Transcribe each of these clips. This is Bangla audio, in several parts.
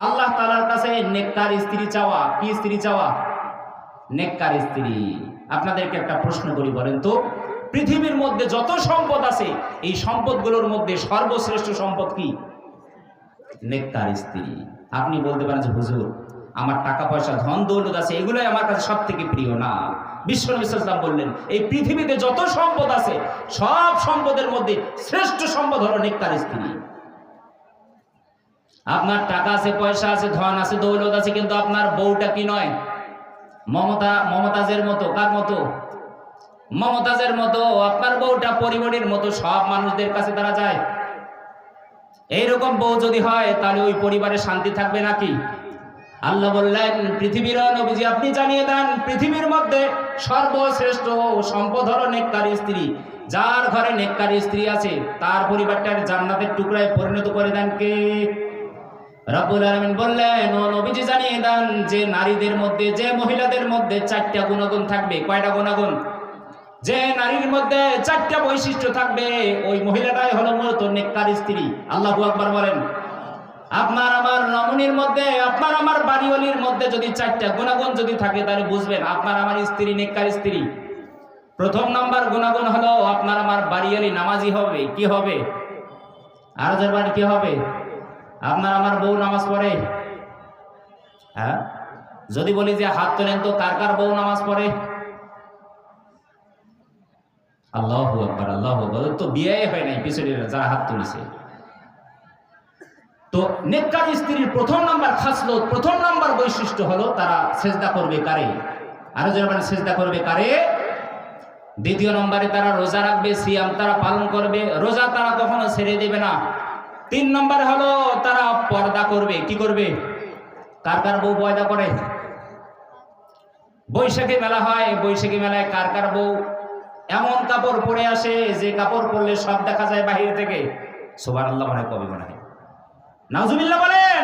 আল্লাহ তালার কাছে নেককার স্ত্রী চাওয়া, কি স্ত্রী চাওয়া? নেককার স্ত্রী। আপনাদেরকে একটা প্রশ্ন করি বলেন তো, পৃথিবীর মধ্যে যত সম্পদ আছে, এই সম্পদগুলোর মধ্যে সর্বশ্রেষ্ঠ সম্পদ কি? নেককার স্ত্রী। আপনি বলতে পারেন যে, হুজুর, আমার টাকা পয়সা ধন দৌলত আছে, এগুলোই আমার কাছে সব থেকে প্রিয় না। বিশ্বনবী ইসলাম বললেন, এই পৃথিবীতে যত সম্পদ আছে, সব সম্পদের মধ্যে শ্রেষ্ঠ সম্পদ হলো নেককার স্ত্রী। আপনার টাকা আছে, পয়সা আছে, ধন আছে, দৌলত আছে, কিন্তু আপনার বউটা কি নয়? মমতা, মমতাজের মতো, কার মতো? মমতাজের মতো, আপনার বউটা পরিবারের মতো, সব মানুষদের কাছে তারা যায়। এইরকম বউ যদি হয়, তাহলে ওই পরিবারে শান্তি থাকবে নাকি? আল্লাহ বললেন, পৃথিবীর নবীজি আপনি জানিয়ে দেন, পৃথিবীর মধ্যে সর্বশ্রেষ্ঠ সম্পদ হলো নেককারী স্ত্রী, যার ঘরে নেককারী স্ত্রী আছে, তার পরিবারটার জান্নাতের টুকরায় পরিণত করে দেন কে? রব্বুল আলামিন বললেন, ও নবীজি জানিয়ে দেন, যে নারীদের মধ্যে, যে মহিলাদের মধ্যে চারটা গুণগুণ থাকবে। কয়টা গুণগুণ? যে নারীর মধ্যে চারটা বৈশিষ্ট্য থাকবে, ওই মহিলাটাই হলো মূলত নেককার স্ত্রী। আল্লাহু আকবার বলেন। আপনার আমার রমণীর মধ্যে, আপনার আমার বাড়িওয়ালির মধ্যে যদি চারটা গুণাগুণ যদি থাকে, তাহলে বুঝবেন, আপনার আমার স্ত্রী নেককার স্ত্রী। প্রথম নাম্বার গুণাগুণ হলো, আপনার আমার বাড়িওয়ালি নামাজি হবে, কি হবে? আর বাড়ি কি হবে? আপনার আমার বউ নামাজ পড়ে? হ্যাঁ? যদি বলি যে হাত তোলেন তো কার কার বউ নামাজ পড়ে? আল্লাহ আকবার আল্লাহ আকবার। তো বিয়ে হয় নাই পিছনে, যারা হাত তুলেছে। তো নেককার স্ত্রীর প্রথম নাম্বার খাসলত, প্রথম নাম্বার বৈশিষ্ট্য হলো তারা সেজদা করবে কারে? আরও যারা মানে সেজদা করবে কারে? দ্বিতীয় নম্বরে তারা রোজা রাখবে, সিয়াম তারা পালন করবে। রোজা তারা কখনো ছেড়ে দেবে না। তিন নম্বর হলো, তারা পর্দা করবে। কি করবে? কার কার বউ পয়দা করে? বৈশাখী মেলা হয়, বৈশাখী মেলায় কার কার বউ? এমন কাপড় পরে আসে, যে কাপড় পরলে সব দেখা যায় বাহির থেকে। সোবার আল্লাহ মনে কবে মনে হয়? নাজুবিল্লাহ বলেন!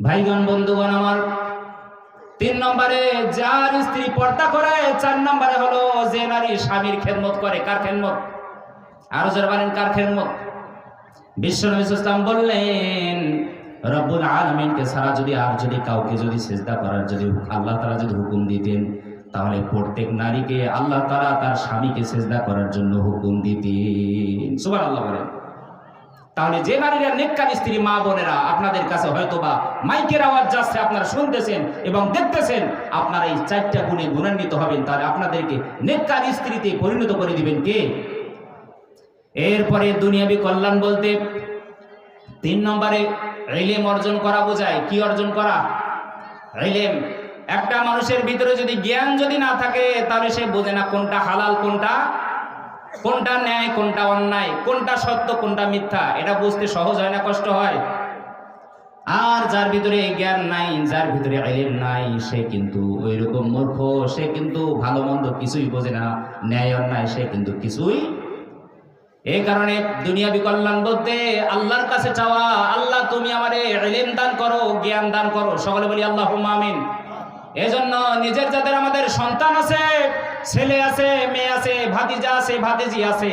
ভাইগণ, বন্ধুগণ আমার, তিন নম্বরে যার স্ত্রী পর্দা করে চার নম্বরে হলো যে নারী স্বামীর খেদমত করে। কার খেদমত? আরও যারা বলেন, কার খেদমত? বিশ্ব নবী ইসলাম বললেন, রব্বুল আলমিনকে ছাড়া যদি আর যদি কাউকে যদি সেজদা করার যদি আল্লাহ তারা যদি হুকুম দিতেন, তাহলে প্রত্যেক নারীকে আল্লাহ তারা তার স্বামীকে সেজদা করার জন্য হুকুম দিতেন। সুবান আল্লাহ বলেন। তাহলে যে নারীরা নেককার স্ত্রী, মা বোনেরা, আপনাদের কাছে হয়তো বা মাইকের আওয়াজ যাচ্ছে, আপনারা শুনতেছেন এবং দেখতেছেন, আপনারা এই চারটা গুণে গুণান্বিত হবেন, তাহলে আপনাদেরকে নেককার স্ত্রীতে পরিণত করে দিবেন কে? এরপরে দুনিয়াবি কল্যাণ বলতে তিন নম্বরে রিলেম অর্জন করা বোঝায়। কি অর্জন করা? রিলেম একটা মানুষের ভিতরে যদি জ্ঞান যদি না থাকে, তাহলে সে বোঝে না কোনটা হালাল, কোনটা কোনটা ন্যায়, কোনটা অন্যায়, কোনটা সত্য, কোনটা মিথ্যা। এটা বুঝতে সহজ হয় না, কষ্ট হয়। আর যার ভিতরে জ্ঞান নাই, যার ভিতরে আইলেম নাই, সে কিন্তু ওই রকম মূর্খ, সে কিন্তু ভালো মন্দ কিছুই বোঝে না। ন্যায়, অন্যায়, সে কিন্তু কিছুই এই কারণে দুনিয়াবি কল্যাণ বলতে আল্লাহর কাছে চাওয়া, আল্লাহ তুমি আমারে ইলম দান করো, জ্ঞান দান করো। সকলে বলি আল্লাহ আমিন। এজন্য নিজের যাদের আমাদের সন্তান আছে, ছেলে আছে, মেয়ে আছে, ভাতিজা আছে, ভাতিজি আছে,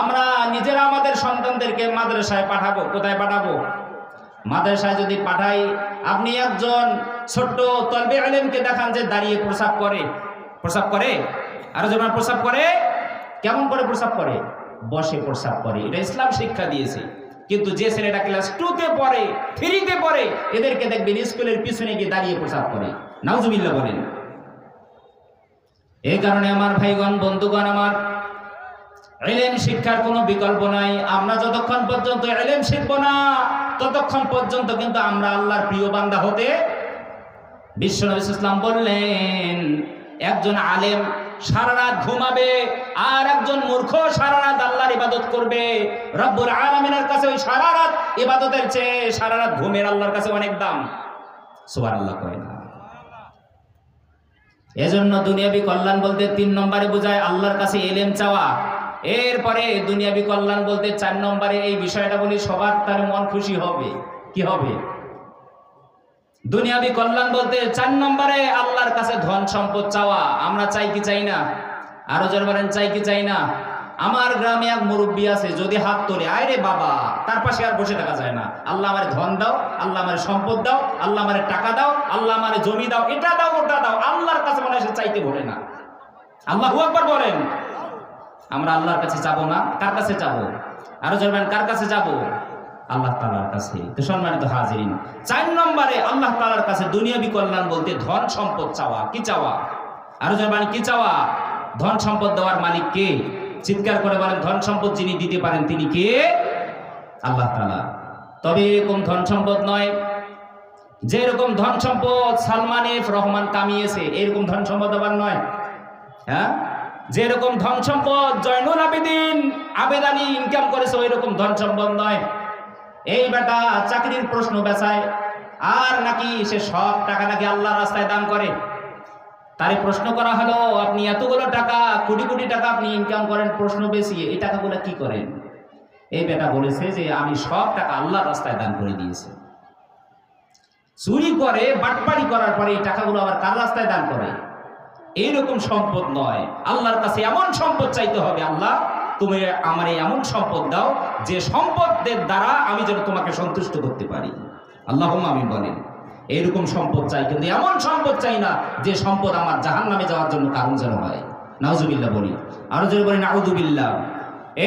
আমরা নিজেরা আমাদের সন্তানদেরকে মাদ্রাসায় পাঠাবো। কোথায় পাঠাবো? মাদ্রাসায় যদি পাঠাই, আপনি একজন ছোট্ট তলবে আলেমকে দেখান যে দাঁড়িয়ে প্রসাব করে। প্রসাব করে? আরও যেমন প্রসাব করে? কেমন করে প্রসাব করে? বসে প্রসাব করে। এটা ইসলাম শিক্ষা দিয়েছে। কিন্তু যে ছেলেটা ক্লাস টুতে পড়ে থ্রিতে পড়ে, এদেরকে দেখবেন স্কুলের পিছনে গিয়ে দাঁড়িয়ে প্রসাব করে। নাউজুবিল্লাহ বলেন। এই কারণে আমার ভাইগণ, বন্ধুগণ আমার, এলেম শিক্ষার কোনো বিকল্প নাই। আমরা যতক্ষণ পর্যন্ত এলেম শিখব না, ততক্ষণ পর্যন্ত কিন্তু আমরা আল্লাহর প্রিয় বান্দা হতে বিশ্বনবী ইসলাম বললেন, একজন আলেম সারা রাত ঘুমাবে, আর একজন মূর্খ সারা রাত আল্লাহর ইবাদত করবে। রব্বুল আলমিনের কাছে ওই সারা রাত ইবাদতের চেয়ে সারা রাত ঘুমের আল্লাহর কাছে অনেক দাম। সুবার আল্লাহ করে না। এজন্য দুনিয়াবি কল্যাণ বলতে তিন নম্বরে বোঝায় আল্লাহর কাছে এলেম চাওয়া। এরপরে দুনিয়াবি কল্যাণ বলতে চার নম্বরে এই বিষয়টা বলি সবার তার মন খুশি হবে। কি হবে? দুনিয়াবি কল্যাণ বলতে চার নম্বরে আল্লাহর কাছে ধন সম্পদ চাওয়া। আমরা চাই কি চাই না? আরও যারা বলেন, চাই কি চাই না? আমার গ্রামে এক মুরব্বী আছে, যদি হাত তোলে আয় রে বাবা, তার পাশে আর বসে থাকা যায় না। আল্লাহ আমার ধন দাও, আল্লাহ আমার সম্পদ দাও, আল্লাহ আমার টাকা দাও, আল্লাহ আমার জমি দাও, এটা দাও, ওটা দাও, আল্লাহর কাছে মনে হয় চাইতে ভরে না। আল্লাহ একবার বলেন। আমরা আল্লাহর কাছে যাব না, কার কাছে যাব? আরও জানবেন কার কাছে যাব? আল্লাহ তালার কাছে। তো সম্মানিত হাজিরিন, চার নম্বরে আল্লাহ তালার কাছে দুনিয়াবি কল্যাণ বলতে ধন সম্পদ চাওয়া। কি চাওয়া? আরও জানবেন কি চাওয়া? ধন সম্পদ দেওয়ার মালিক কে? চিৎকার করে বলেন, ধন সম্পদ যিনি দিতে পারেন তিনি কে? আল্লাহ তালা তবে এরকম ধন সম্পদ নয়। যেরকম ধন সম্পদ সালমান এফ রহমান কামিয়েছে, এরকম ধন সম্পদ আবার নয়। হ্যাঁ? যেরকম ধন সম্পদ জয়নুল আবেদিন, আবেদানি ইনকাম করেছে ওই রকম ধন সম্পদ নয়। এই বেটা চাকরির প্রশ্ন বেচায়, আর নাকি সে সব টাকা নাকি আল্লাহ রাস্তায় দান করে? তারে প্রশ্ন করা হলো, আপনি এতগুলো টাকা, কোটি কোটি টাকা আপনি ইনকাম করেন, প্রশ্ন বেশিয়ে এই টাকাগুলো কি করেন? এই বেটা বলেছে যে, আমি সব টাকা আল্লাহ রাস্তায় দান করে দিয়েছি। চুরি করে, বাটপাড়ি করার পরে এই টাকাগুলো আবার কার রাস্তায় দান করে? এইরকম সম্পদ নয়। আল্লাহর কাছে এমন সম্পদ চাইতে হবে, আল্লাহ তুমি আমার এমন সম্পদ দাও যে সম্পদের দ্বারা আমি যেন তোমাকে সন্তুষ্ট করতে পারি। আল্লাহ আমি বলেন, এইরকম সম্পদ চাই, কিন্তু এমন সম্পদ চাই না যে সম্পদ আমার জাহান নামে যাওয়ার জন্য কারণ যেন হয়। নাউজুবিল্লাহ বলি, আরও যদি বলি নাউজুবিল্লাহ।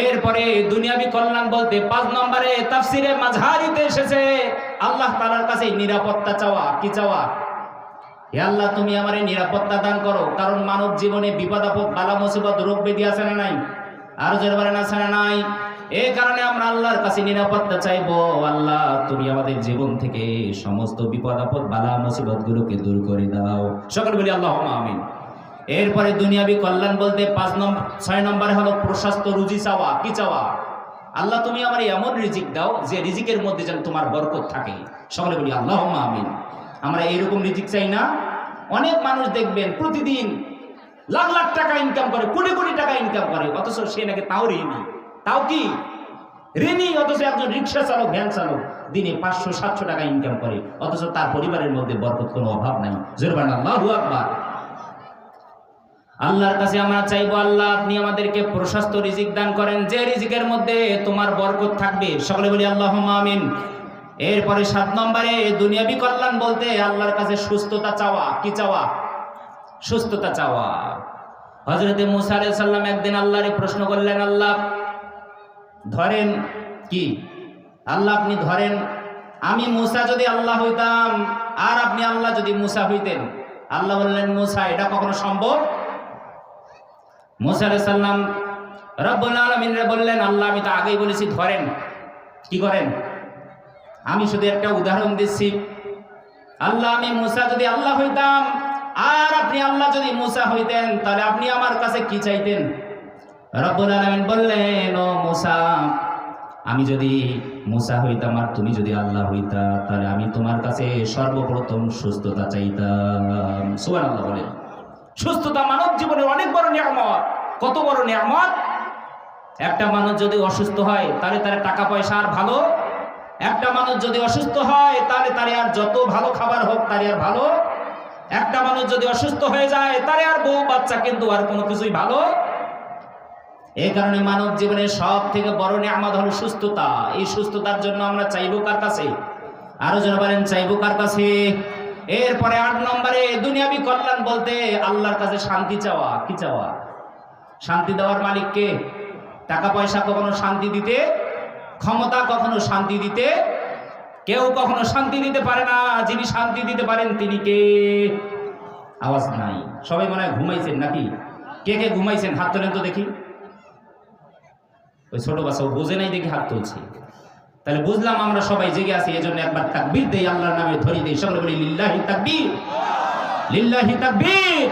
এরপরে দুনিয়াবি কল্যাণ বলতে পাঁচ নম্বরে তাফসিরে মাঝহারিতে এসেছে, আল্লাহ তাআলার কাছে নিরাপত্তা চাওয়া, কি চাওয়া? হে আল্লাহ, তুমি আমারে নিরাপত্তা দান করো, কারণ মানব জীবনে বিপদ আপদ, বালা মুসিবত, রোগ ব্যাধি আছে না নাই? আর জোরে বলেন, আছে না নাই? এই কারণে আমরা আল্লাহর কাছে নিরাপত্তা চাইব। আল্লাহ, তুমি আমাদের জীবন থেকে সমস্ত বিপদ, আপদ, বালা মুসিবত গুলোকে দূর করে দাও। সকল বলি আল্লাহ আমিন। এরপরে দুনিয়াবি কল্যাণ বলতে পাঁচ নম্বর, ছয় নম্বরে হলো প্রশস্ত রুজি চাওয়া। কি চাওয়া? আল্লাহ, তুমি আমার এমন রিজিক দাও যে রিজিকের মধ্যে যেন তোমার বরকত থাকে। সকলে বলি আল্লাহ আমিন। আমরা এইরকম রিজিক চাই না। অনেক মানুষ দেখবেন প্রতিদিন লাখ লাখ টাকা ইনকাম করে, কোটি কোটি টাকা ইনকাম করে, অথচ সে নাকি তাও ঋণী। তাও কি? ঋণী, অথচ একজন রিক্সা চালক, ভ্যান চালক, দিনে পাঁচশো, সাতশো টাকা ইনকাম করে, অথচ তার পরিবারের মধ্যে বরকত কোনো অভাব নাই। জোরবান আল্লাহর কাছে আমরা চাইব, আল্লাহ, আপনি আমাদেরকে প্রশস্ত রিজিক দান করেন। যে রিজিকের মধ্যে তোমার বরকত থাকবে, সকলে বলি আল্লাহ আমিন। এরপরে সাত নম্বরে, দুনিয়াবি কল্যাণ বলতে আল্লাহর কাছে সুস্থতা চাওয়া, কি চাওয়া? সুস্থতা চাওয়া। হজরতে মুসা আলাইহিস সাল্লাম একদিন আল্লাহরে প্রশ্ন করলেন, আল্লাহ, ধরেন কি? আল্লাহ, আপনি ধরেন আমি মুসা যদি আল্লাহ হইতাম, আর আপনি আল্লাহ যদি মুসা হইতেন? আল্লাহ বললেন, মুসা, এটা কখনো সম্ভব? মুসা আলাইহিস সাল্লাম রব্বুল আলামিনরে বললেন, আল্লাহ, আমি তো আগেই বলেছি, ধরেন। কি করেন? আমি শুধু একটা উদাহরণ দিচ্ছি। আল্লাহ, আমি মুসা যদি আল্লাহ হইতাম আর আপনি আল্লাহ যদি মুসা হইতেন, তাহলে আপনি আমার কাছে কি চাইতেন? রব্বুল আলামিন বললেন, ও মুসা, আমি যদি মুসা হইতাম আর তুমি যদি আল্লাহ হইতা, তাহলে আমি তোমার কাছে সর্বপ্রথম সুস্থতা চাইতাম। সুবহানাল্লাহ বলেন। সুস্থতা মানব জীবনের অনেক বড় নিয়ামত। কত বড় নিয়ামত? একটা মানুষ যদি অসুস্থ হয়, তাহলে তার টাকা পয়সা আর ভালো। একটা মানুষ যদি অসুস্থ হয়, তাহলে তার আর যত ভালো খাবার হোক, তারে আর ভালো। একটা মানুষ যদি অসুস্থ হয়ে যায়, তারে আর বউ, বাচ্চা কিন্তু আর কোনো কিছুই ভালো এই কারণে মানব জীবনের সব থেকে বড় নিয়ামত হলো সুস্থতা। এই সুস্থতার জন্য আমরা চাইব কার কাছে? আরও জন বলেন, চাইব কার কাছে? এরপরে আট নম্বরে, দুনিয়াবি কল্যাণ বলতে আল্লাহর কাছে শান্তি চাওয়া। কি চাওয়া? শান্তি দেওয়ার মালিককে টাকা পয়সা কখনো শান্তি দিতে, ক্ষমতা কখনো শান্তি দিতে কেউ কখনো শান্তি দিতে পারে না, যিনি শান্তি দিতে পারেন তিনি কে? আওয়াজ নাই। সবাই মনে হয় ঘুমাইছেন নাকি? কে কে ঘুমাইছেন? হাত তোলেন তো দেখি। ওই ছোট বাচ্চা বোঝে নাই দেখি হাত তুলছে। তাহলে বুঝলাম আমরা সবাই জেগে আছি, এজন্য একবার তাকবীর দেই, আল্লাহর নামে ধরি দেই। সকলে বলি, লিল্লাহি তাকবীর। লিল্লাহি তাকবীর।